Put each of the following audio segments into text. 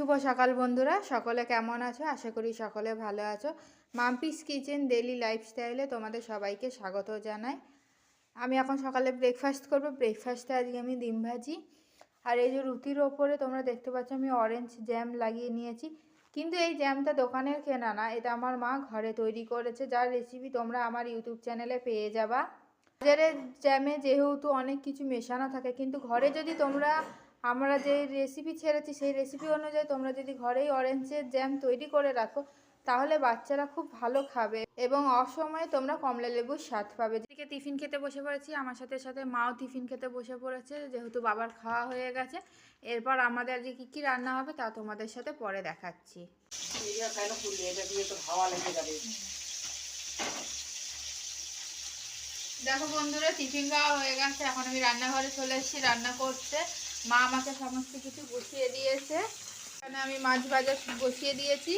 শুভ সকাল বন্ধুরা, সকলে কেমন আছো? আশা করি সকলে ভালো আছো। মাম্পিস কিচেন ডেলি লাইফস্টাইলে তোমাদের সবাইকে স্বাগত জানাই। আমি এখন সকালে ব্রেকফাস্ট করব। ব্রেকফাস্টে আজকে আমি ডিম ভাজি। আর এই যে রুটির ওপরে তোমরা দেখতে পাচ্ছ, আমি অরেঞ্জ জ্যাম লাগিয়ে নিয়েছি। কিন্তু এই জ্যামটা দোকানের কেনা না, এটা আমার মা ঘরে তৈরি করেছে। যার রেসিপি তোমরা আমার ইউটিউব চ্যানেলে পেয়ে যাবা। বাজারের জ্যামে যেহেতু অনেক কিছু মেশানো থাকে, কিন্তু ঘরে যদি তোমরা আমরা যে রেসিপি ছেড়েছি, সেই রেসিপি অনুযায়ী তোমরা যদি ঘরেই অরেঞ্জের জ্যাম তৈরি করে রাখো, তাহলে বাচ্চারা খুব ভালো খাবে এবং অসময়ে তোমরা কমলা লেবুর স্বাদ পাবে। এদিকে টিফিন খেতে বসে পড়েছি, আমার সাথে সাথে মাও টিফিন খেতে বসে পড়েছে, যেহেতু বাবার খাওয়া হয়ে গেছে। এরপর আমাদের আজকে কী কী রান্না হবে তা তোমাদের সাথে পরে দেখাচ্ছি এটা কেন খুললি এটা দিয়ে তো হাওয়া লেগে যাবে দেখো বন্ধুরা, টিফিন খাওয়া হয়ে গেছে। এখন আমি রান্নাঘরে চলে এসেছি রান্না করতে। মা আমাকে সমস্ত কিছু বসিয়ে দিয়েছে। এখানে আমি মাছ ভাজা বসিয়ে দিয়েছি।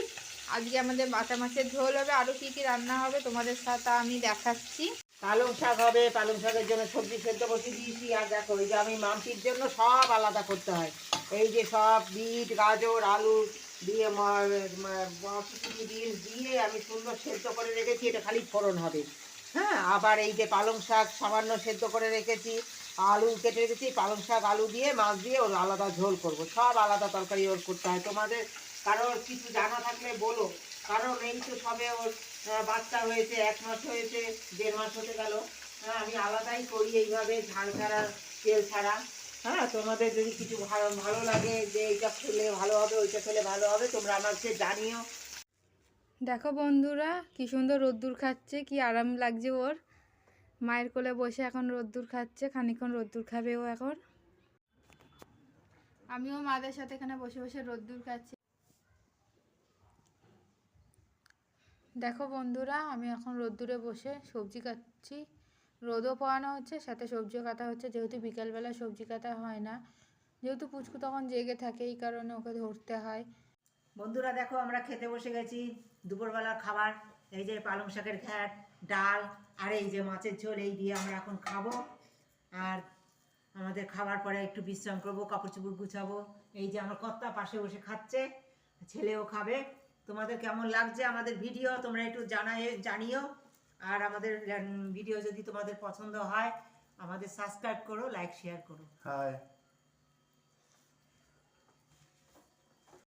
আজকে আমাদের বাটা মাছের ঝোল হবে। আরও কী কী রান্না হবে তোমাদের সাথে আমি দেখাচ্ছি। পালং শাক হবে। পালং শাকের জন্য সবজি সেদ্ধ বসিয়ে দিয়েছি। আর দেখো, এই যে আমি মামটির জন্য সব আলাদা করতে হয়। এই যে সব বিট, গাজর, আলু দিয়ে বিনস দিয়ে আমি সুন্দর সেদ্ধ করে রেখেছি। এটা খালি ফোড়ন হবে। হ্যাঁ আবার এই যে পালং শাক সামান্য সেদ্ধ করে রেখেছি, আলু কেটে রেখেছি, পালং শাক, আলু দিয়ে, মাছ দিয়ে ওর আলাদা ঝোল করব। সব আলাদা তরকারি ওর করতে হয়। তোমাদের কারোর কিছু জানা থাকলে বলো। কারণ এই তো সবে ওর বাচ্চা হয়েছে, এক মাস হয়েছে, দেড় মাস হতে গেল। হ্যাঁ আমি আলাদাই করি এইভাবে ঝাল ছাড়া, তেল ছাড়া। হ্যাঁ তোমাদের যদি কিছু ভালো ভালো লাগে যে এইটা খেলে ভালো হবে, ওইটা খেলে ভালো হবে, তোমরা আমাকে জানিও। দেখো বন্ধুরা, কি সুন্দর রোদ্দুর খাচ্ছে, কি আরাম লাগছে ওর। মায়ের কোলে বসে এখন রোদ্দুর খাচ্ছে খানিক্ষণ রোদ্দুর খাবে ও এখন। আমিও মাদের সাথে এখানে বসে বসে রোদ্দুর খাচ্ছি। দেখো বন্ধুরা, আমি এখন রোদ্দুরে বসে সবজি কাটছি। রোদও পোয়ানো হচ্ছে, সাথে সবজিও কাটা হচ্ছে, যেহেতু বিকালবেলা সবজি কাটা হয় না। যেহেতু পুচকু তখন জেগে থাকে, এই কারণে ওকে ধরতে হয়। বন্ধুরা দেখো আমরা খেতে বসে গেছি, দুপুরবেলার খাবার, এই যে পালং শাকের ঘ্যাট, ডাল, আর এই যে মাছের ঝোল, এই দিয়ে আমরা এখন খাব। আর আমাদের খাবার পরে একটু বিশ্রাম করব, কাপড় চোপড় গুছাবো। এই যে আমার কর্তা পাশে বসে খাচ্ছে, ছেলেও খাবে। তোমাদের কেমন লাগছে আমাদের ভিডিও, তোমরা একটু জানাই জানিও। আর আমাদের ভিডিও যদি তোমাদের পছন্দ হয়, আমাদের সাবস্ক্রাইব করো, লাইক, শেয়ার করো। হাই